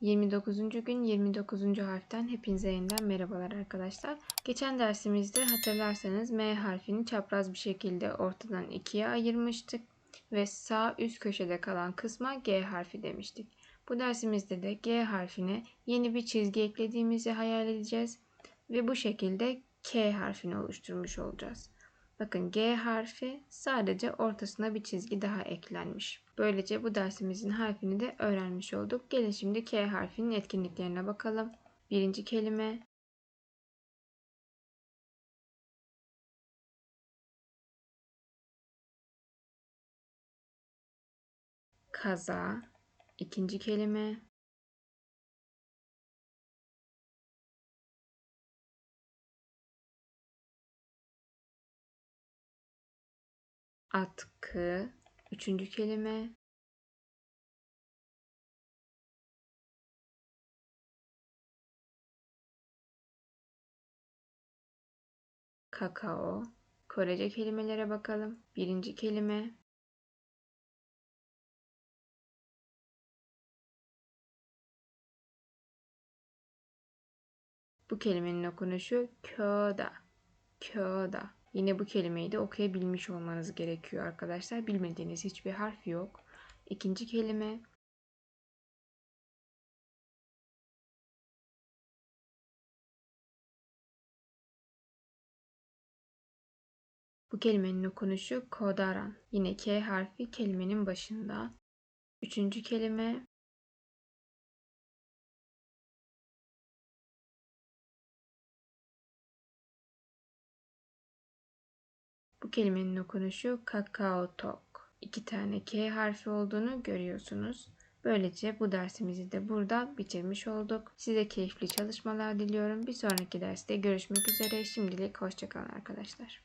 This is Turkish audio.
29. gün 29. harften hepinize yeniden merhabalar arkadaşlar. Geçen dersimizde hatırlarsanız M harfini çapraz bir şekilde ortadan ikiye ayırmıştık ve sağ üst köşede kalan kısma G harfi demiştik. Bu dersimizde de G harfine yeni bir çizgi eklediğimizi hayal edeceğiz ve bu şekilde K harfini oluşturmuş olacağız. Bakın G harfi sadece ortasına bir çizgi daha eklenmiş. Böylece bu dersimizin harfini de öğrenmiş olduk. Gelin şimdi K harfinin etkinliklerine bakalım. Birinci kelime kaza. İkinci kelime atkı. Üçüncü kelime kakao. Korece kelimelere bakalım. Birinci kelime Bu kelimenin okunuşu kyoda. Kyoda. Yine bu kelimeyi de okuyabilmiş olmanız gerekiyor arkadaşlar. Bilmediğiniz hiçbir harf yok. İkinci kelime Bu kelimenin okunuşu kodaran. Yine K harfi kelimenin başında. Üçüncü kelime Bu kelimenin okunuşu kakao tok. İki tane K harfi olduğunu görüyorsunuz. Böylece bu dersimizi de burada bitirmiş olduk. Size keyifli çalışmalar diliyorum. Bir sonraki derste görüşmek üzere. Şimdilik hoşçakalın arkadaşlar.